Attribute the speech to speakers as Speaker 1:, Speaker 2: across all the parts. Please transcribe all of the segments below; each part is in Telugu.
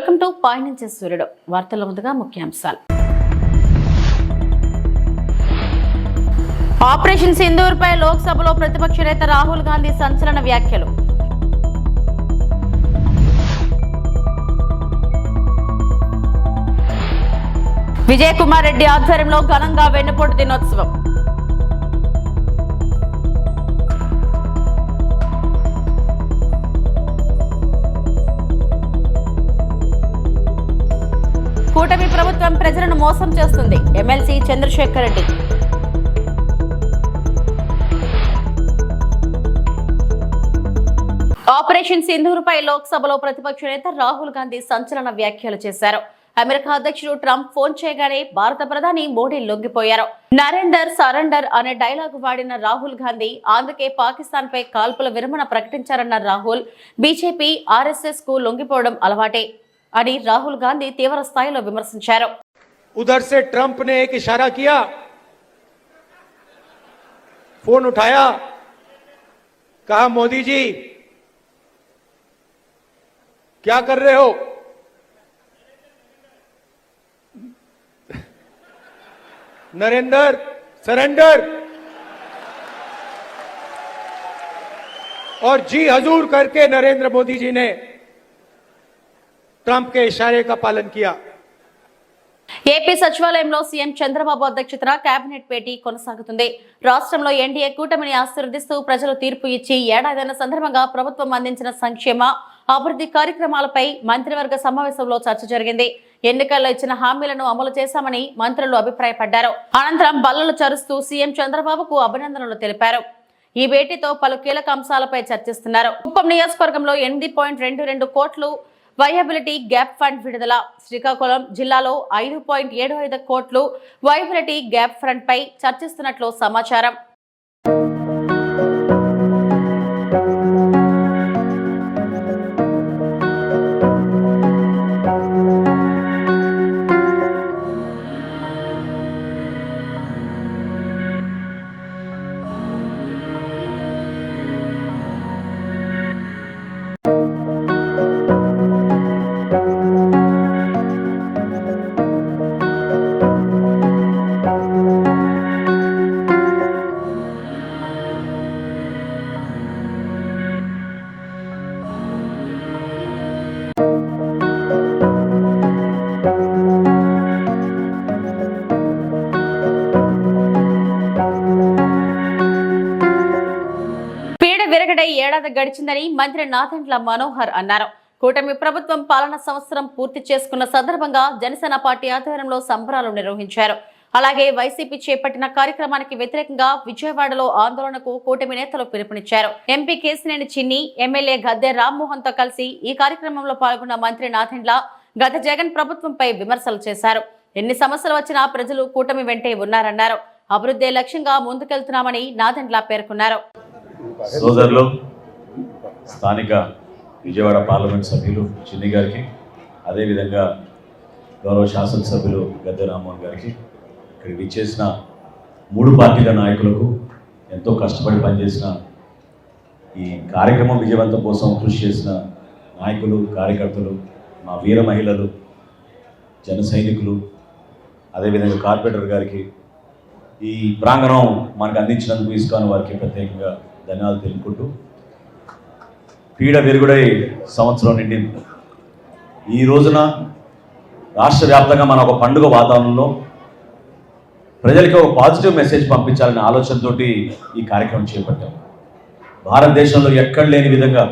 Speaker 1: వెల్కమ్ టు పైనుంచి సూర్యుడు. వార్తల ముందుగా ముఖ్యాంశాలు. ఆపరేషన్ సింధూర్పై లోక్సభలో ప్రతిపక్ష నేత రాహుల్ గాంధీ సంచలన వ్యాఖ్యలు. విజయ్ కుమార్ రెడ్డి ఆధ్వర్యంలో ఘనంగా వెన్నుపోటు దినోత్సవం. ప్రభుత్వం ప్రజలను మోసం చేస్తుంది. ఎమ్మెల్సీ చంద్రశేఖర్ రెడ్డి. ఆపరేషన్ సింధూర్పై లోక్సభలో ప్రతిపక్ష నేత రాహుల్ గాంధీ సంచలన వ్యాఖ్యలు చేశారు. అమెరికా అధ్యక్షుడు ట్రంప్ ఫోన్ చేయగానే భారత ప్రధాని మోడీ లొంగిపోయారు. నరేందర్ సరెండర్ అనే డైలాగ్ వాడిన రాహుల్ గాంధీ అందుకే పాకిస్తాన్ పై కాల్పుల విరమణ ప్రకటించారన్న రాహుల్ బీజేపీ ఆర్ఎస్ఎస్కు లొంగిపోవడం అలవాటే. అని రాహుల్ గాంధీ తీవ్ర స్థాయిలో విమర్శించారు
Speaker 2: उधर से ट्रंप ने एक इशारा किया फोन उठाया कहा मोदी जी क्या कर रहे हो नरेंद्र सरेंडर और जी हजूर करके नरेंद्र मोदी जी ने ट्रंप के इशारे का पालन किया
Speaker 1: ఏపీ సచివాలయంలో సీఎం చంద్రబాబు అధ్యక్షతన కేబినెట్ భేటీ కొనసాగుతుంది రాష్ట్రంలో ఎన్డీఏ కూటమిని ఆశీర్వదిస్తూ ప్రజలు తీర్పు ఇచ్చి ఏడాదైన సందర్భంగా ప్రభుత్వం అందించిన సంక్షేమ అభివృద్ధి కార్యక్రమాలపై మంత్రివర్గ సమావేశంలో చర్చ జరిగింది ఎన్నికల్లో ఇచ్చిన హామీలను అమలు చేశామని మంత్రులు అభిప్రాయపడ్డారు అనంతరం బల్లలు చరుస్తూ సీఎం చంద్రబాబుకు అభినందనలు తెలిపారు ఈ భేటీతో పలు కీలక అంశాలపై చర్చిస్తున్నారు కుప్పం నియోజకవర్గంలో ఎనిమిది పాయింట్ రెండు రెండు కోట్లు వయబిలిటీ గ్యాప్ ఫండ్ విడుదల. శ్రీకాకుళం జిల్లాలో ఐదు పాయింట్ ఏడు ఐదు కోట్లు వయబిలిటీ గ్యాప్ ఫండ్ పై చర్చిస్తున్నట్లు సమాచారం. ఏడాది గడిచిందని మంత్రి నాదెండ్ల మనోహర్ అన్నారు. కూటమి ప్రభుత్వం పాలన సంవత్సరం పూర్తి చేసుకున్న సందర్భంగా జనసేన పార్టీ ఆధ్వర్యంలో సంబరాలు నిర్వహించారు. అలాగే వైసీపీ చేపట్టిన కార్యక్రమానికి వ్యతిరేకంగా విజయవాడలో ఆందోళనకు కూటమి నేతలు పిలుపునిచ్చారు. ఎంపీ కేసినేని చిన్ని ఎమ్మెల్యే గద్దె రామ్మోహన్తో కలిసి ఈ కార్యక్రమంలో పాల్గొన్న మంత్రి నాథెండ్ల గత జగన్ ప్రభుత్వంపై విమర్శలు చేశారు. ఎన్ని సమస్యలు వచ్చినా ప్రజలు కూటమి వెంటే ఉన్నారన్నారు. అభివృద్ధి లక్ష్యంగా ముందుకెళ్తున్నామని నాథెండ్ల పేర్కొన్నారు.
Speaker 3: సోదరులు స్థానిక విజయవాడ పార్లమెంట్ సభ్యులు చిన్ని గారికి అదేవిధంగా గౌరవ శాసనసభ్యులు గద్దె రామ్మోహన్ గారికి ఇక్కడికి విచ్చేసిన మూడు పార్టీల నాయకులకు ఎంతో కష్టపడి పనిచేసిన ఈ కార్యక్రమం విజయవంతం కోసం కృషి చేసిన నాయకులు కార్యకర్తలు మా వీర మహిళలు జన సైనికులు అదేవిధంగా కార్పొరేటర్ గారికి ఈ ప్రాంగణం మనకు అందించినందుకు ఇస్కాన్ వారికి ప్రత్యేకంగా ధన్యవాదాలు తెలుపుకుంటూ పీడ వెరుగుడై సంవత్సరం నిండింది. ఈ రోజున రాష్ట్ర వ్యాప్తంగా మన ఒక పండుగ వాతావరణంలో ప్రజలకి ఒక పాజిటివ్ మెసేజ్ పంపించాలనే ఆలోచనతోటి ఈ కార్యక్రమం చేపట్టాం. భారతదేశంలో ఎక్కడ లేని విధంగా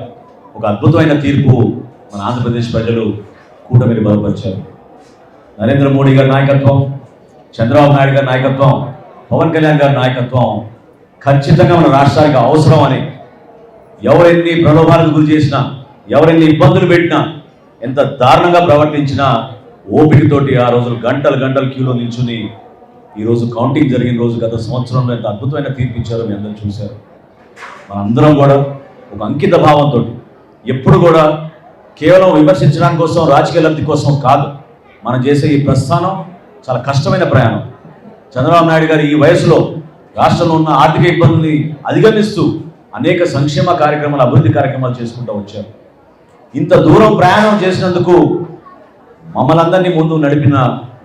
Speaker 3: ఒక అద్భుతమైన తీర్పు మన ఆంధ్రప్రదేశ్ ప్రజలు కూటమిని బలపరిచారు. నరేంద్ర మోడీ గారి నాయకత్వం చంద్రబాబు నాయుడు గారి నాయకత్వం పవన్ కళ్యాణ్ గారి నాయకత్వం ఖచ్చితంగా మన రాష్ట్రానికి అవసరం అని ఎవరెన్ని ప్రలోభాలకు గురి చేసినా ఎవరెన్ని ఇబ్బందులు పెట్టినా ఎంత దారుణంగా ప్రవర్తించినా ఓపికతోటి ఆ రోజులు గంటలు గంటలు క్యూలో నిల్చుని ఈరోజు కౌంటింగ్ జరిగిన రోజు గత సంవత్సరంలో ఎంత అద్భుతమైన తీర్పు ఇచ్చారో మీ అందరూ చూశారు. మనందరం కూడా ఒక అంకిత భావంతో ఎప్పుడు కూడా కేవలం విమర్శించడానికి కోసం రాజకీయ లబ్ధి కోసం కాదు మనం చేసే ఈ ప్రస్థానం చాలా కష్టమైన ప్రయాణం. చంద్రబాబు నాయుడు గారు ఈ వయసులో రాష్ట్రంలో ఉన్న ఆర్థిక ఇబ్బందుల్ని అధిగమిస్తూ అనేక సంక్షేమ కార్యక్రమాలు అభివృద్ధి కార్యక్రమాలు చేసుకుంటూ వచ్చారు. ఇంత దూరం ప్రయాణం చేసినందుకు మమ్మల్ని అందరినీ ముందు నడిపిన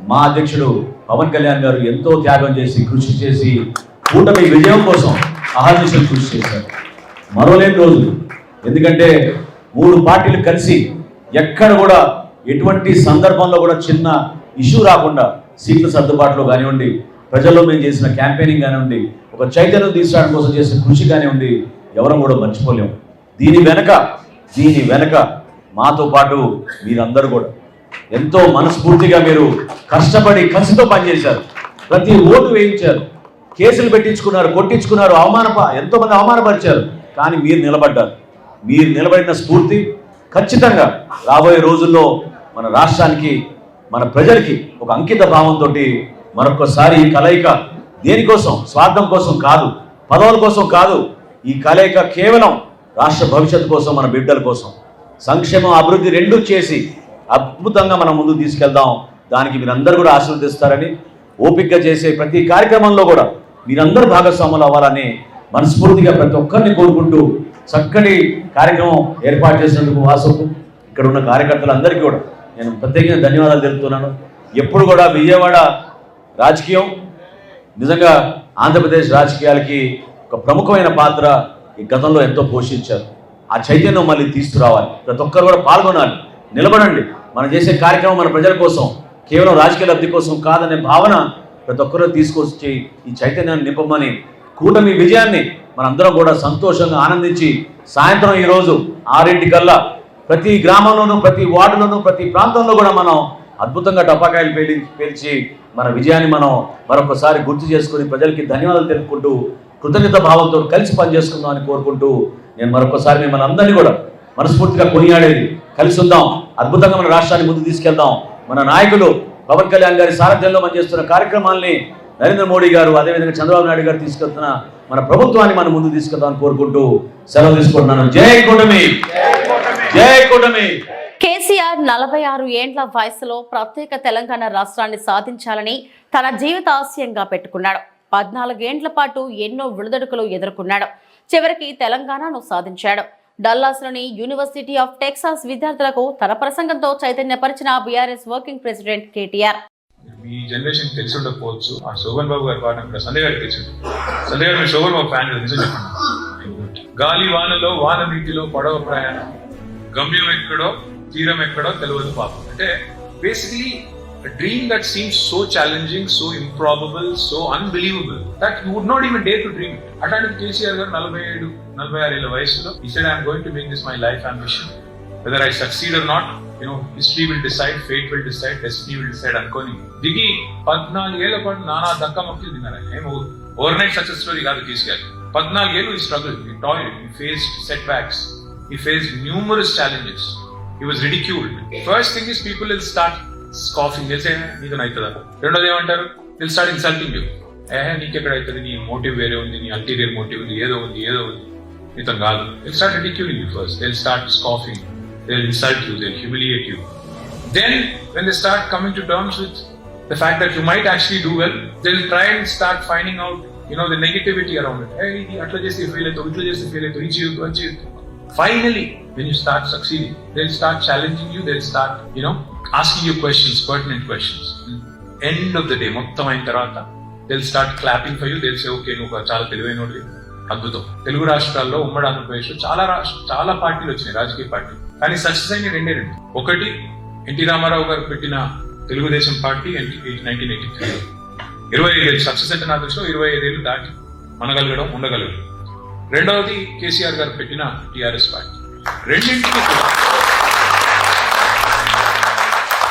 Speaker 3: మా అధ్యక్షుడు పవన్ కళ్యాణ్ గారు ఎంతో త్యాగం చేసి కృషి చేసి కూటమి విజయం కోసం అహర్నిశలు కృషి చేశారు. మరోలేని రోజులు ఎందుకంటే మూడు పార్టీలు కలిసి ఎక్కడ కూడా ఎటువంటి సందర్భంలో కూడా చిన్న ఇష్యూ రాకుండా సీట్ల సర్దుబాటులో కానివ్వండి ప్రజల్లో మేము చేసిన క్యాంపెయినింగ్ కానివ్వండి ఒక చైతన్యం తీసుకురావడం కోసం చేసిన కృషి కానివ్వండి ఎవరం కూడా మర్చిపోలేము దీని వెనక దీని వెనక మాతో పాటు మీరందరూ కూడా ఎంతో మనస్ఫూర్తిగా మీరు కష్టపడి కసితో పనిచేశారు. ప్రతి ఓటు వేయించారు. కేసులు పెట్టించుకున్నారు కొట్టించుకున్నారు అవమానప ఎంతోమంది అవమానపరిచారు. కానీ మీరు నిలబడ్డారు. మీరు నిలబడిన స్ఫూర్తి ఖచ్చితంగా రాబోయే రోజుల్లో మన రాష్ట్రానికి మన ప్రజలకి ఒక అంకిత భావంతో మరొకసారి ఈ కలయిక దేనికోసం స్వార్థం కోసం కాదు పదవుల కోసం కాదు. ఈ కలయిక కేవలం రాష్ట్ర భవిష్యత్తు కోసం మన బిడ్డల కోసం. సంక్షేమం అభివృద్ధి రెండు చేసి అద్భుతంగా మనం ముందుకు తీసుకెళ్దాం. దానికి మీరందరూ కూడా ఆశీర్వదిస్తారని ఓపికగా చేసే ప్రతి కార్యక్రమంలో కూడా మీరందరూ భాగస్వాములు అవ్వాలని మనస్ఫూర్తిగా ప్రతి ఒక్కరిని కోరుకుంటూ చక్కటి కార్యక్రమం ఏర్పాటు చేసినందుకు వాసుకు ఇక్కడ ఉన్న కార్యకర్తలందరికీ కూడా నేను ప్రత్యేకంగా ధన్యవాదాలు తెలుపుతున్నాను. ఎప్పుడు కూడా విజయవాడ రాజకీయం. నిజంగా ఆంధ్రప్రదేశ్ రాజకీయాలకి ఒక ప్రముఖమైన పాత్ర ఈ గతంలో ఎంతో పోషించారు. ఆ చైతన్యం మళ్ళీ తీసుకురావాలి. ప్రతి ఒక్కరు కూడా పాల్గొనాలి. నిలబడండి. మనం చేసే కార్యక్రమం మన ప్రజల కోసం కేవలం రాజకీయ లబ్ధి కోసం కాదనే భావన ప్రతి ఒక్కరూ తీసుకొచ్చి ఈ చైతన్యాన్ని నింపమని కూటమి విజయాన్ని మనందరం కూడా సంతోషంగా ఆనందించి సాయంత్రం ఈరోజు ఆరింటికల్లా ప్రతి గ్రామంలోనూ ప్రతి వార్డులోనూ ప్రతి ప్రాంతంలో కూడా మనం అద్భుతంగా టపాకాయలు పేలి పేల్చి మన విజయాన్ని మనం మరొకసారి గుర్తు చేసుకుని ప్రజలకి ధన్యవాదాలు తెలుపుకుంటూ కృతజ్ఞత భావంతో కలిసి పనిచేసుకుందాం అని కోరుకుంటూ నేను మరొకసారి మిమ్మల్ని అందరినీ కూడా మనస్ఫూర్తిగా కొనియాడేది. కలిసి ఉందాం. అద్భుతంగా మన రాష్ట్రాన్ని ముందు తీసుకెళ్దాం. మన నాయకులు పవన్ కళ్యాణ్ గారి సారథ్యంలో మనం చేస్తున్న కార్యక్రమాల్ని నరేంద్ర మోడీ గారు అదేవిధంగా చంద్రబాబు నాయుడు గారు తీసుకెళ్తున్న మన ప్రభుత్వాన్ని మనం ముందు తీసుకెళ్దాం కోరుకుంటూ సెలవు తీసుకుంటున్నాను. జై కూటమి! జై కూటమి!
Speaker 1: కేసీఆర్ నలభై ఆరు ఏండ్ల వయసులో ప్రత్యేక తెలంగాణ రాష్ట్రాన్ని సాధించాలని తన జీవితాశయంగా పెట్టుకున్నాడు. పద్నాలుగేండ్ల పాటు ఎన్నో విడుదడుకులు ఎదుర్కొన్నాడు. చివరికి తెలంగాణను సాధించాడు. డల్లాస్లోని యూనివర్సిటీ ఆఫ్ టెక్సాస్ విద్యార్థులకు తన ప్రసంగంతో చైతన్యపరిచిన బీఆర్ఎస్ వర్కింగ్ ప్రెసిడెంట్ కేటీఆర్.
Speaker 4: మీ జనరేషన్ తెలిసి ఉండకపోవచ్చు ఆ శోభన్ బాబు గారి పాట కూడా సందే గారికి తెలిసి సందే గారు శోభన్ బాబు ఫ్యాన్ నిజం చెప్పండి. గాలి వానలో వాన నీటిలో పడవ ప్రయాణం. గమ్యం ఎక్కడో తీరం ఎక్కడో తెలియదు పాపం. అంటే basically dream that seems so challenging so improbable so unbelievable that you would not even dare to dream అట్లాంటిది కేసీఆర్ గారు నలభై ఏడు నలభై ఆరు ఏళ్ళ వయసులో he said I'm going to make this my life ambition whether I succeed or not you know history will decide fate will decide destiny will decide అనుకొని దిగి పద్నాలుగేళ్ళ పాటు నానా దక్క మొక్కలు తిన్నారు ఆయన. ఏం ఓవర్ నైట్ సక్సెస్ స్టోరీ కాదు తీసుకెళ్ళి పద్నాలుగేళ్ళు ఈ struggle he toil he face setbacks he face numerous challenges he was ridiculed first thing is people will start scoffing తెలిసే నీకు అవుతుందా రెండోది ఏమంటారు? విల్ స్టార్ట్ ఇన్సల్టింగ్ యూ ఏహే నీకెక్కడ అవుతుంది? నీ మోటివ్ వేరే ఉంది. నీ అల్టీరియర్ మోటివ్ ఉంది. ఏదో ఉంది ఏదో ఉంది. నీతో కాదు. Will start ridiculing you first they'll start scoffing they'll insult you they'll humiliate you then when they start coming to terms with the fact that you might actually do well they'll try and start finding out you know the negativity around it. Hey ఇది అట్లా చేస్తే ఫెయిల్ అవుతావు ఇట్లా చేస్తే ఫెయిల్ అవుతావు ఇది చేయొద్దు అది చేయొద్దు finally when you start succeeding they'll start challenging you they'll start you know asking you questions pertinent questions. End of the day మొత్తం అయిన తర్వాత they'll start clapping for you తెలిసే ఓకే నువ్వు ఒక చాలా తెలివైనోడివి అద్భుతం. తెలుగు రాష్ట్రాల్లో ఉమ్మడి ఆంధ్రప్రదేశ్లో చాలా రాష్ట్ర చాలా పార్టీలు వచ్చినాయి రాజకీయ పార్టీ కానీ సక్సెస్ అయిన రెండే రెండు. ఒకటి ఎన్టీ రామారావు గారు పెట్టిన Telugu Desam party nineteen eighty three ఇరవై ఐదేళ్ళు సక్సెస్ అంటే నా దృష్టిలో ఇరవై ఐదేళ్ళు దాటి మనగలగడం ఉండగలగడం. రెండవది కేసీఆర్ గారు పెట్టిన టీఆర్ఎస్ పార్టీ. రెండింటికి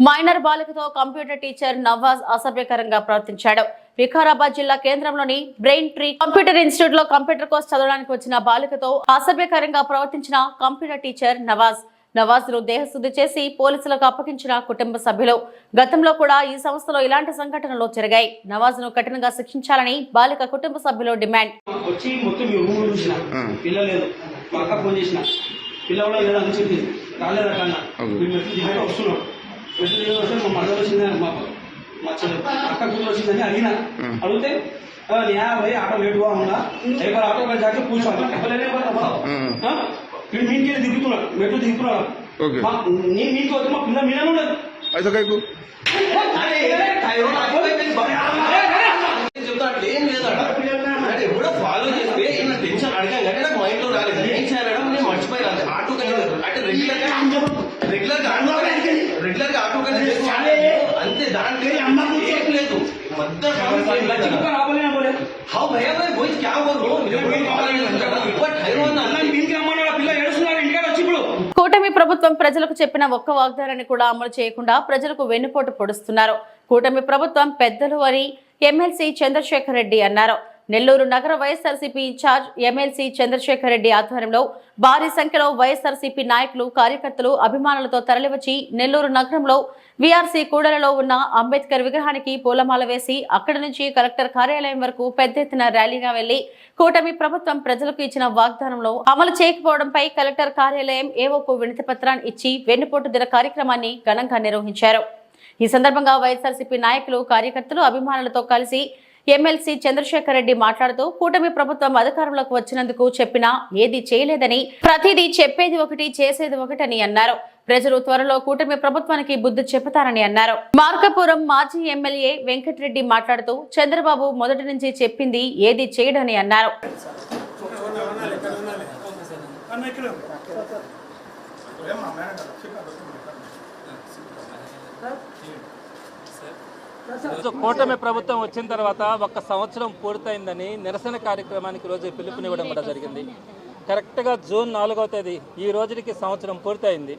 Speaker 1: మైనర్ బాలికతో కంప్యూటర్ టీచర్ నవాజ్ అసభ్యకరంగా ప్రవర్తించాడు. వికారాబాద్ జిల్లా కేంద్రంలోని బ్రెయిన్ ట్రీ కంప్యూటర్ ఇన్స్టిట్యూట్లో కంప్యూటర్ కోర్స్ చదవడానికి వచ్చిన బాలికతో అసభ్యకరంగా ప్రవర్తించిన కంప్యూటర్ టీచర్ నవాజ్. నవాజ్ను దేహశుద్ధి చేసి పోలీసులకు అప్పగించిన కుటుంబ సభ్యులు. గతంలో కూడా ఈ సంస్థలో ఇలాంటి సంఘటనలు జరిగాయి. నవాజ్ను కఠినంగా శిక్షించాలని బాలిక కుటుంబ సభ్యులు డిమాండ్.
Speaker 5: అడిగితే "ఆ, న్యా భయ్ ఆటో లేటుగా ఉందా? ఎవరు ఆటో का నేను మీకే దిగుతున్నా మెట్టు దిగుతున్నా.
Speaker 6: ఓకే.
Speaker 5: నేను మీకు వచ్చి మా పిల్ల మీనే ఉండదు
Speaker 6: అయితే
Speaker 5: కైకు. చెప్తాడు ఏం లేదట ఎప్పుడో ఫాలో చేస్తే ఏమైనా టెన్షన్ అడగాం కానీ నాకు మైండ్లో రాలేదు అంతే దాంట్లో ఏం లేదు
Speaker 1: ప్రభుత్వం ప్రజలకు చెప్పిన ఒక్క వాగ్దానాన్ని కూడా అమలు చేయకుండా ప్రజలకు వెన్నుపోటు పొడుస్తున్నారు. కూటమి ప్రభుత్వం పెద్దలు అని ఎమ్మెల్సీ చంద్రశేఖర్ రెడ్డి అన్నారు. నెల్లూరు నగర YSRCP in charge MLC Chandrasekhar Reddy ఆధ్వర్యంలో భారీ సంఖ్యలో వైఎస్ఆర్సీపీ నాయకులు కార్యకర్తలు అభిమానులతో తరలివచ్చి నెల్లూరు నగరంలో వీఆర్సీ కూడలలో ఉన్న అంబేద్కర్ విగ్రహానికి పూలమాల వేసి అక్కడి నుంచి కలెక్టర్ కార్యాలయం వరకు పెద్ద ఎత్తున ర్యాలీగా వెళ్ళి కూటమి ప్రభుత్వం ప్రజలకు ఇచ్చిన వాగ్దానంలో అమలు చేయకపోవడంపై కలెక్టర్ కార్యాలయం ఏవోకు వినతి పత్రాన్ని ఇచ్చి వెన్నుపోటు దిన కార్యక్రమాన్ని ఘనంగా నిర్వహించారు. ఈ సందర్భంగా వైఎస్ఆర్సీపీ నాయకులు కార్యకర్తలు అభిమానులతో కలిసి ఎమ్మెల్సీ చంద్రశేఖర్ రెడ్డి మాట్లాడుతూ కూటమి ప్రభుత్వం అధికారంలోకి వచ్చినందుకు చెప్పినా ఏది చేయలేదని ప్రతిదీ చెప్పేది ఒకటి చేసేది ఒకటని అన్నారు. ప్రజలు త్వరలో కూటమి ప్రభుత్వానికి బుద్ధి చెబుతారని అన్నారు. మార్కపురం మాజీ ఎమ్మెల్యే వెంకటరెడ్డి మాట్లాడుతూ చంద్రబాబు మొదటి నుంచి చెప్పింది ఏది చేయడని అన్నారు.
Speaker 7: రోజు కూటమి ప్రభుత్వం వచ్చిన తర్వాత ఒక సంవత్సరం పూర్తయిందని నిరసన కార్యక్రమానికి రోజు పిలుపునివ్వడం కూడా జరిగింది. కరెక్ట్గా జూన్ నాలుగవ తేదీ ఈ రోజుకి సంవత్సరం పూర్తయింది.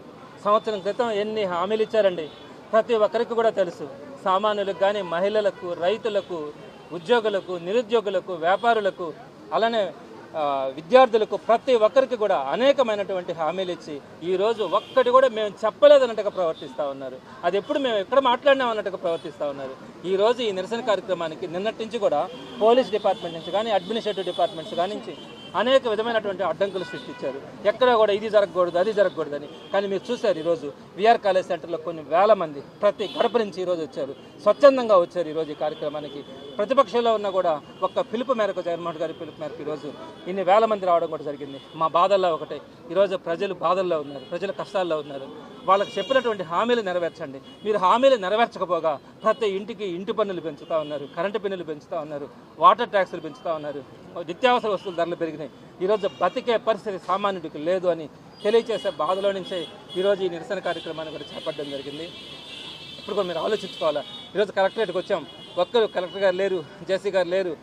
Speaker 7: సంవత్సరం క్రితం ఎన్ని హామీలు ఇచ్చారండి? ప్రతి ఒక్కరికి కూడా తెలుసు. సామాన్యులకు కానీ మహిళలకు రైతులకు ఉద్యోగులకు నిరుద్యోగులకు వ్యాపారులకు అలానే విద్యార్థులకు ప్రతి ఒక్కరికి కూడా అనేకమైనటువంటి హామీలు ఇచ్చి ఈ రోజు ఒక్కటి కూడా మేము చెప్పలేదన్నట్టుగా ప్రవర్తిస్తూ ఉన్నారు. అది ఎప్పుడు మేము ఎక్కడ మాట్లాడినాం అన్నట్టుగా ప్రవర్తిస్తూ ఉన్నారు. ఈరోజు ఈ నిరసన కార్యక్రమానికి నిన్నటి నుంచి కూడా పోలీస్ డిపార్ట్మెంట్ నుంచి కానీ అడ్మినిస్ట్రేటివ్ డిపార్ట్మెంట్స్ కానించి అనేక విధమైనటువంటి అడ్డంకులు సృష్టించారు. ఎక్కడ కూడా ఇది జరగకూడదు అది జరగకూడదని కానీ మీరు చూశారు ఈరోజు విఆర్ కాలేజ్ సెంటర్లో కొన్ని వేల మంది ప్రతి గడప నుంచి ఈరోజు వచ్చారు. స్వచ్ఛందంగా వచ్చారు ఈరోజు ఈ కార్యక్రమానికి. ప్రతిపక్షంలో ఉన్న కూడా ఒక్క పిలుపు మేరకు జగన్మోహన్ గారి పిలుపు మేరకు ఈరోజు ఇన్ని వేల మంది రావడం కూడా జరిగింది. మా బాధల్లో ఒకటే. ఈరోజు ప్రజలు బాధల్లో ఉన్నారు ప్రజలు కష్టాల్లో ఉన్నారు. వాళ్ళకి చెప్పినటువంటి హామీలు నెరవేర్చండి. మీరు హామీలు నెరవేర్చకపోగా ప్రతి ఇంటికి ఇంటి పన్నులు పెంచుతూ ఉన్నారు కరెంటు పన్నులు పెంచుతూ ఉన్నారు వాటర్ ట్యాక్సులు పెంచుతూ ఉన్నారు నిత్యావసర వస్తువుల ధరలు పెరిగినాయి. ఈరోజు బతికే పరిస్థితి సామాన్యుడికి లేదు అని తెలియచేసే బాధలో నుంచే ఈరోజు ఈ నిరసన కార్యక్రమాన్ని కూడా చేపట్టడం జరిగింది. ఇప్పుడు కూడా మీరు ఆలోచించుకోవాలా? ఈరోజు కలెక్టరేట్కి వచ్చాం. ఒక్కరు కలెక్టర్ గారు లేరు జేసీ గారు లేరు.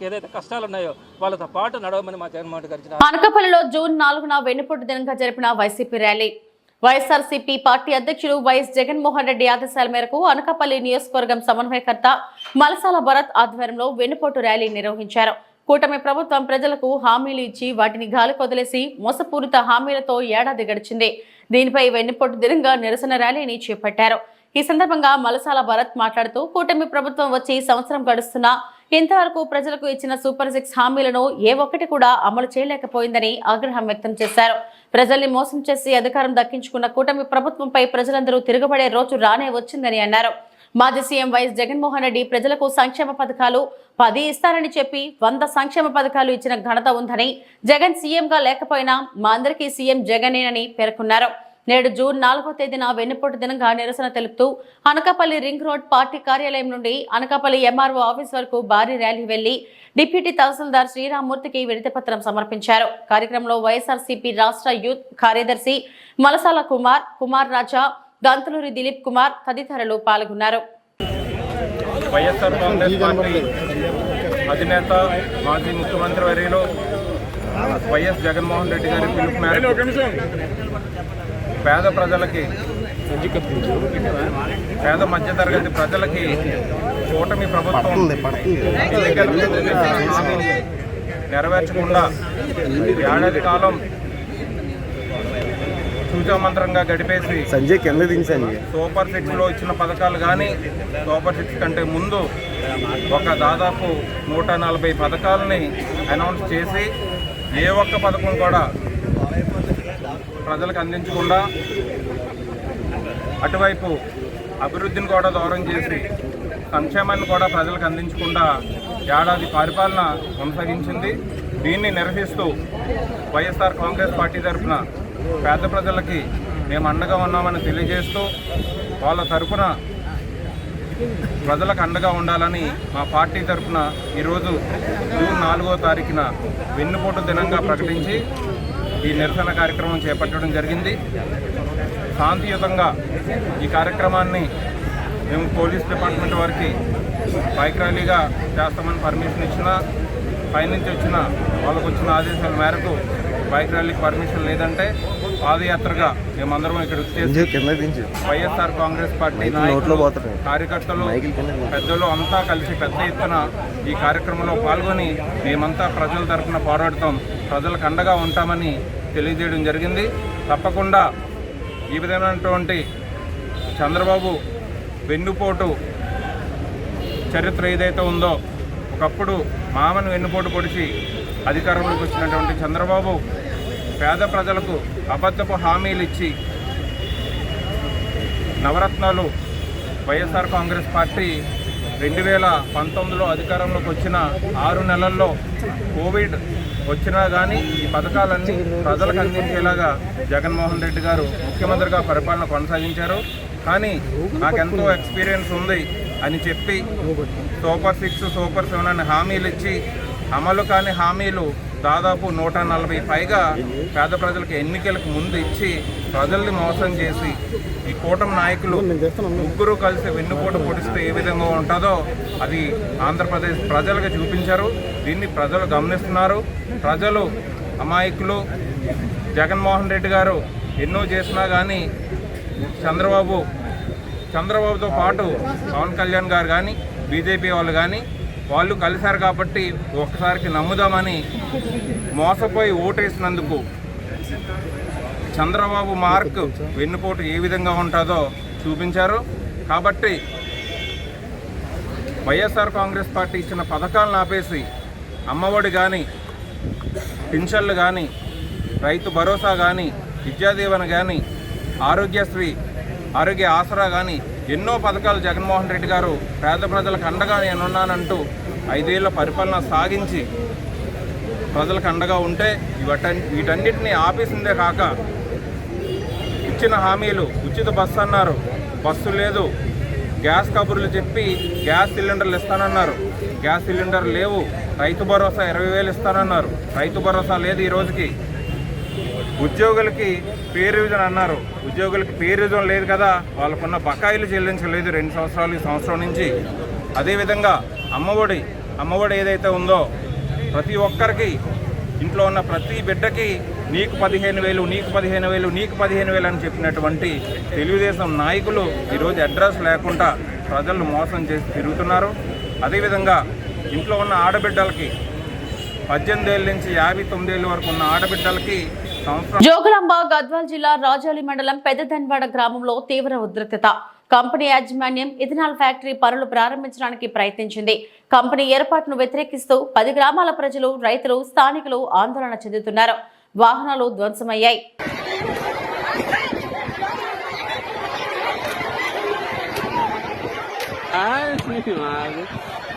Speaker 7: వాళ్ళకి ఏదైతే కష్టాలు ఉన్నాయో వాళ్ళతో పాటు నడవమని మా జగన్మోహన్ రెడ్డి గారు
Speaker 1: అనకాపల్లిలో జూన్ నాలుగున వెన్నుపోటు దినంగా జరిపిన వైసీపీ ర్యాలీ. వైఎస్ఆర్సీపీ పార్టీ అధ్యక్షుడు వైఎస్ జగన్మోహన్ రెడ్డి ఆదేశాల మేరకు అనకాపల్లి నియోజకవర్గం సమన్వయకర్త మలసాల భరత్ ఆధ్వర్యంలో వెన్నుపోటు ర్యాలీ నిర్వహించారు. కూటమి ప్రభుత్వం ప్రజలకు హామీలు ఇచ్చి వాటిని గాలి కొదిలేసి మోసపూరిత హామీలతో ఏడాది గడిచింది. దీనిపై వెన్నుపోటు దినంగా నిరసన ర్యాలీని చేపట్టారు. ఈ సందర్భంగా మలసాల భరత్ మాట్లాడుతూ కూటమి ప్రభుత్వం వచ్చి సంవత్సరం గడుస్తున్నా ఇంతవరకు ప్రజలకు ఇచ్చిన సూపర్ సిక్స్ హామీలను ఏ ఒక్కటి కూడా అమలు చేయలేకపోయిందని ఆగ్రహం వ్యక్తం చేశారు. ప్రజల్ని మోసం చేసి అధికారం దక్కించుకున్న కూటమి ప్రభుత్వంపై ప్రజలందరూ తిరగబడే రోజు రానే వచ్చిందని అన్నారు. మాజీ సీఎం వైఎస్ జగన్మోహన్ రెడ్డి ప్రజలకు సంక్షేమ పథకాలు పది ఇస్తారని చెప్పి వంద సంక్షేమ పథకాలు ఇచ్చిన ఘనత ఉందని జగన్ సీఎంగా లేకపోయినా మా అందరికీ సీఎం జగనేనని పేర్కొన్నారు. నేడు జూన్ నాలుగో తేదీన వెన్నుపోటు దినంగా నిరసన తెలుపుతూ అనకాపల్లి రింగ్ రోడ్ పార్టీ కార్యాలయం నుండి అనకాపల్లి ఎంఆర్ఓ ఆఫీస్ వరకు భారీ ర్యాలీ వెళ్ళి డిప్యూటీ తహసీల్దార్ శ్రీరామ్మూర్తికి విడతపత్రం సమర్పించారు. కార్యక్రమంలో వైఎస్ఆర్సీపీ రాష్ట్ర యూత్ కార్యదర్శి మలసాల కుమార్ కుమార్ రాజా గంతులూరి దిలీప్ కుమార్ తదితరులు పాల్గొన్నారు.
Speaker 8: వైఎస్ఆర్ కాంగ్రెస్ పార్టీ అధినేత మాజీ ముఖ్యమంత్రి వర్యులు వైఎస్ జగన్మోహన్ రెడ్డి గారి పిలుపు మేరకు పేద ప్రజలకి పేద మధ్యతరగతి ప్రజలకి కూటమి ప్రభుత్వం నెరవేర్చకుండా ఏడాది కాలం సూచమంత్రంగా గడిపేసి
Speaker 6: సంజయ్ కింద దించాను
Speaker 8: సూపర్ సిక్స్లో ఇచ్చిన పథకాలు కానీ సూపర్ సిక్స్ కంటే ముందు ఒక దాదాపు నూట నలభై పథకాలని అనౌన్స్ చేసి ఏ ఒక్క పథకం కూడా ప్రజలకు అందించకుండా అటువైపు అభివృద్ధిని కూడా దూరం చేసి సంక్షేమాన్ని కూడా ప్రజలకు అందించకుండా ఏడాది పరిపాలన కొనసాగించింది. దీన్ని నిరసిస్తూ వైఎస్ఆర్ కాంగ్రెస్ పార్టీ తరఫున పేద ప్రజలకి మేము అండగా ఉన్నామని తెలియజేస్తూ వాళ్ళ తరఫున ప్రజలకు అండగా ఉండాలని మా పార్టీ తరఫున ఈరోజు జూన్ నాలుగో తారీఖున వెన్నుపోటు దినంగా ప్రకటించి ఈ నిరసన కార్యక్రమం చేపట్టడం జరిగింది. శాంతియుతంగా ఈ కార్యక్రమాన్ని మేము పోలీస్ డిపార్ట్మెంట్ వారికి బైక్ ర్యాలీగా చేస్తామని పర్మిషన్ ఇచ్చిన పైనుంచి వచ్చిన వాళ్ళకు వచ్చిన ఆదేశాల మేరకు బైక్ ర్యాలీకి పర్మిషన్ లేదంటే పాదయాత్రగా మేమందరం ఇక్కడ వచ్చేసి వైఎస్ఆర్ కాంగ్రెస్ పార్టీ. కార్యకర్తలు. పెద్దలు అంతా కలిసి పెద్ద ఎత్తున ఈ కార్యక్రమంలో పాల్గొని మేమంతా ప్రజల తరఫున పోరాడతాం ప్రజలకు అండగా ఉంటామని తెలియజేయడం జరిగింది తప్పకుండా ఈ విధమైనటువంటి చంద్రబాబు వెన్నుపోటు చరిత్ర ఏదైతే ఉందో ఒకప్పుడు మామను వెన్నుపోటు పొడిచి అధికారంలోకి వచ్చినటువంటి చంద్రబాబు పేద ప్రజలకు అబద్ధపు హామీలు ఇచ్చి నవరత్నాలు వైఎస్ఆర్ కాంగ్రెస్ పార్టీ రెండు వేల పంతొమ్మిదిలో అధికారంలోకి వచ్చిన ఆరు నెలల్లో కోవిడ్ వచ్చినా కానీ ఈ పథకాలన్నీ ప్రజలకు అందించేలాగా జగన్మోహన్ రెడ్డి గారు ముఖ్యమంత్రిగా పరిపాలన కొనసాగించారు. కానీ నాకెంతో ఎక్స్పీరియన్స్ ఉంది అని చెప్పి సూపర్ సిక్స్ సూపర్ సెవెన్ అని హామీలు ఇచ్చి అమలు కాని హామీలు దాదాపు నూట నలభై పైగా పేద ప్రజలకు ఎన్నికలకు ముందు ఇచ్చి ప్రజల్ని మోసం చేసి ఈ కూటమి నాయకులు ముగ్గురు కలిసి వెన్నుపోటు పొడిస్తే ఏ విధంగా ఉంటుందో అది ఆంధ్రప్రదేశ్ ప్రజలకు చూపించారు. దీన్ని ప్రజలు గమనిస్తున్నారు. ప్రజలు అమాయకులు. జగన్మోహన్ రెడ్డి గారు ఎన్నో చేసినా కానీ చంద్రబాబు చంద్రబాబుతో పాటు పవన్ కళ్యాణ్ గారు కానీ బీజేపీ వాళ్ళు కానీ వాళ్ళు కలిశారు కాబట్టి ఒక్కసారికి నమ్ముదామని మోసపోయి ఓటేసినందుకు చంద్రబాబు మార్క్ వెన్నుపోటు ఏ విధంగా ఉంటుందో చూపించారు. కాబట్టి వైఎస్ఆర్ కాంగ్రెస్ పార్టీ ఇచ్చిన పథకాలను ఆపేసి అమ్మఒడి కానీ పింఛన్లు కానీ రైతు భరోసా కానీ విద్యాదీవన కానీ ఆరోగ్యశ్రీ ఆరోగ్య ఆసరా కానీ ఎన్నో పథకాలు జగన్మోహన్ రెడ్డి గారు పేద ప్రజలకు అండగా నేనున్నానంటూ ఐదేళ్ళ పరిపాలన సాగించి ప్రజలకు అండగా ఉంటే ఇవట వీటన్నిటిని ఆపేసిందే కాక ఇచ్చిన హామీలు ఉచిత బస్సు అన్నారు. బస్సు లేదు. గ్యాస్ కబుర్లు చెప్పి గ్యాస్ సిలిండర్లు ఇస్తానన్నారు. గ్యాస్ సిలిండర్ లేవు. రైతు భరోసా ఇరవై వేలు ఇస్తానన్నారు. రైతు భరోసా లేదు ఈ రోజుకి. ఉద్యోగులకి పే రివిజన్ అన్నారు. ఉద్యోగులకి పే రివిజన్ లేదు కదా. వాళ్ళకున్న బకాయిలు చెల్లించలేదు రెండు సంవత్సరాలు ఈ సంవత్సరం నుంచి. అదేవిధంగా అమ్మఒడి అమ్మఒడి ఏదైతే ఉందో ప్రతి ఒక్కరికి ఇంట్లో ఉన్న ప్రతి బిడ్డకి నీకు పదిహేను వేలు నీకు పదిహేను వేలు నీకు పదిహేను వేలు అని చెప్పినటువంటి తెలుగుదేశం నాయకులు ఈరోజు అడ్రస్ లేకుండా ప్రజలను మోసం చేసి తిరుగుతున్నారు. అదేవిధంగా ఇంట్లో ఉన్న ఆడబిడ్డలకి పద్దెనిమిది ఏళ్ళ నుంచి యాభై తొమ్మిది ఏళ్ళ వరకు ఉన్న ఆడబిడ్డలకి
Speaker 1: జోగులాంబ గద్వాల్ జిల్లా రాజోలి మండలం పెద్దదన్వాడ గ్రామంలో తీవ్ర ఉద్రిక్తత కంపెనీ యాజమాన్యం ఇథనాల్ ఫ్యాక్టరీ పనులు ప్రారంభించడానికి ప్రయత్నించింది కంపెనీ ఏర్పాటును వ్యతిరేకిస్తూ పది గ్రామాల ప్రజలు రైతులు స్థానికులు ఆందోళన చెందుతున్నారు వాహనాలు ధ్వంసమయ్యాయి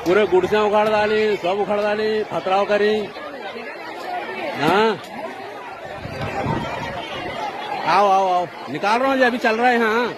Speaker 9: पूरे गुड़से उखाड़ डाली सब उखाड़ डाली खतराव करी हाँ आओ आओ आओ। निकाल रहा हूँ जी अभी चल रहा है हाँ, हाँ।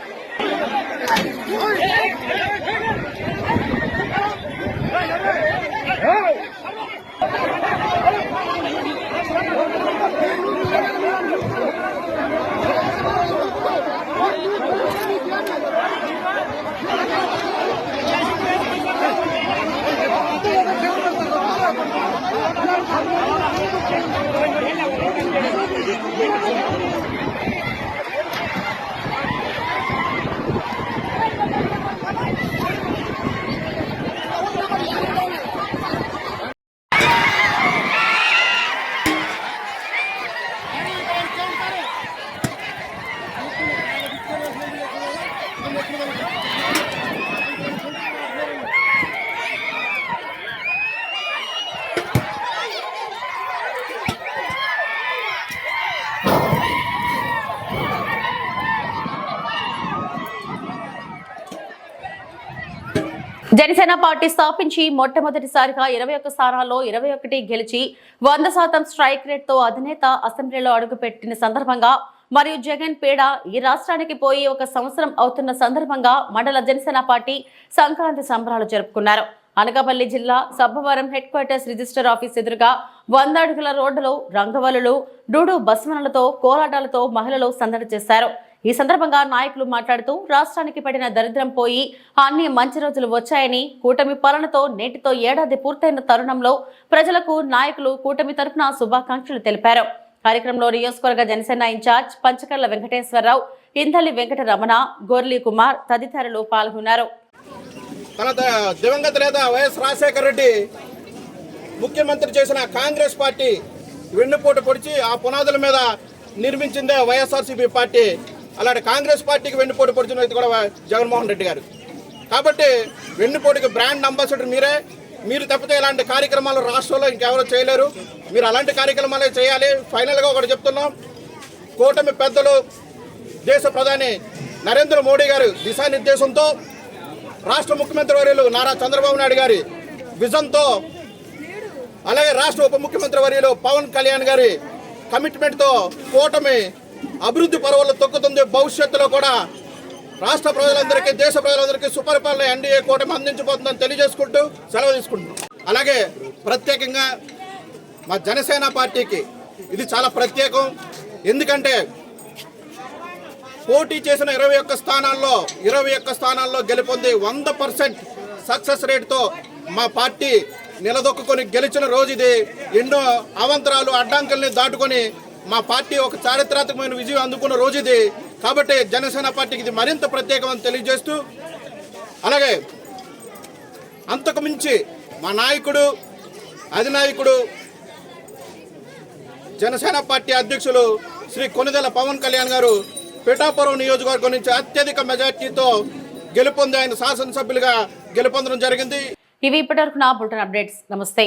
Speaker 1: జనసేన పార్టీ స్థాపించి మొట్టమొదటిసారిగా ఇరవై ఒక్క స్థానాల్లో ఇరవై ఒకటి గెలిచి వంద శాతం స్ట్రైక్ రేట్తో అధినేత అసెంబ్లీలో అడుగుపెట్టిన సందర్భంగా మరియు జగన్ పీడ ఈ రాష్ట్రానికి పోయి ఒక సంవత్సరం అవుతున్న సందర్భంగా మండల జనసేన పార్టీ సంక్రాంతి సంబరాలు జరుపుకున్నారు. అనకాపల్లి జిల్లా Sabbavaram head quarters register office ఎదురుగా వంద అడుగుల రోడ్డులో రంగవల్లులు డూడు బస్మనలతో కోలాటాలతో మహిళలు సందడి చేశారు. ఈ సందర్భంగా నాయకులు మాట్లాడుతూ రాష్ట్రానికి పడిన దరిద్రం పోయి అన్ని మంచి రోజులు వచ్చాయని కూటమి పాలనతో నేటితో ఏడాది పూర్తయిన తరుణంలో ప్రజలకు నాయకులు కూటమి తరఫున శుభాకాంక్షలు తెలిపారు. కార్యక్రమంలో నియోజకవర్గ జనసేన ఇన్ఛార్జ్ పంచకర్ల వెంకటేశ్వరరావు ఇందలి వెంకట రమణ గోర్లీ కుమార్ తదితరులు పాల్గొన్నారు.
Speaker 6: తన దివంగత నేత వైఎస్ రాజశేఖర రెడ్డి ముఖ్యమంత్రి చేసిన కాంగ్రెస్ పార్టీ వెన్నుపోటు పొడిచి ఆ పునాదుల మీద నిర్మించిందే వైఎస్ఆర్సీపీ పార్టీ. అలాంటి కాంగ్రెస్ పార్టీకి వెన్నుపోటు పడుతున్న వ్యక్తి కూడా జగన్మోహన్ రెడ్డి గారు. కాబట్టి వెన్నుపోటుకి బ్రాండ్ అంబాసిడర్ మీరే. మీరు తప్పితే ఇలాంటి కార్యక్రమాలు రాష్ట్రంలో ఇంకెవరూ చేయలేరు. మీరు అలాంటి కార్యక్రమాలే చేయాలి. ఫైనల్గా ఒకటి చెప్తున్నాం. కూటమి పెద్దలు దేశ ప్రధాని నరేంద్ర మోడీ గారు దిశానిర్దేశంతో రాష్ట్ర ముఖ్యమంత్రి వర్యులు నారా చంద్రబాబు నాయుడు గారి విజన్తో అలాగే రాష్ట్ర ఉప ముఖ్యమంత్రి వర్యులు పవన్ కళ్యాణ్ గారి కమిట్మెంట్తో కూటమి అభివృద్ధి పర్వాలు తొక్కుతుంది భవిష్యత్తులో కూడా. రాష్ట్ర ప్రజలందరికీ దేశ ప్రజలందరికీ సుపరిపాలన ఎన్డీఏ కూటమి అందించబోతుందని తెలియజేసుకుంటూ సెలవు తీసుకుంటున్నాం. అలాగే ప్రత్యేకంగా మా జనసేన పార్టీకి ఇది చాలా ప్రత్యేకం. ఎందుకంటే పోటీ చేసిన ఇరవై ఒక్క స్థానాల్లో ఇరవై ఒక్క స్థానాల్లో గెలుపొంది వంద పర్సెంట్ సక్సెస్ రేట్తో మా పార్టీ నిలదొక్కుని గెలిచిన రోజు ఇది. ఎన్నో అవంతరాలు అడ్డంకుల్ని దాటుకొని మా పార్టీ ఒక చారిత్రాత్మకమైన విజయం అందుకున్న రోజు ఇది. కాబట్టి జనసేన పార్టీకి ఇది మరింత ప్రత్యేకమని తెలియజేస్తూ అలాగే అంతకు మించి మా నాయకుడు అధినాయకుడు జనసేన పార్టీ అధ్యక్షులు శ్రీ కొనిదెల పవన్ కళ్యాణ్ గారు పిఠాపురం నియోజకవర్గం నుంచి అత్యధిక మెజార్టీతో గెలుపొంది ఆయన శాసనసభ్యులుగా గెలుపొందడం జరిగింది.
Speaker 1: ఇవి ఇప్పటివరకు నా బులెటిన్ అప్డేట్స్. నమస్తే.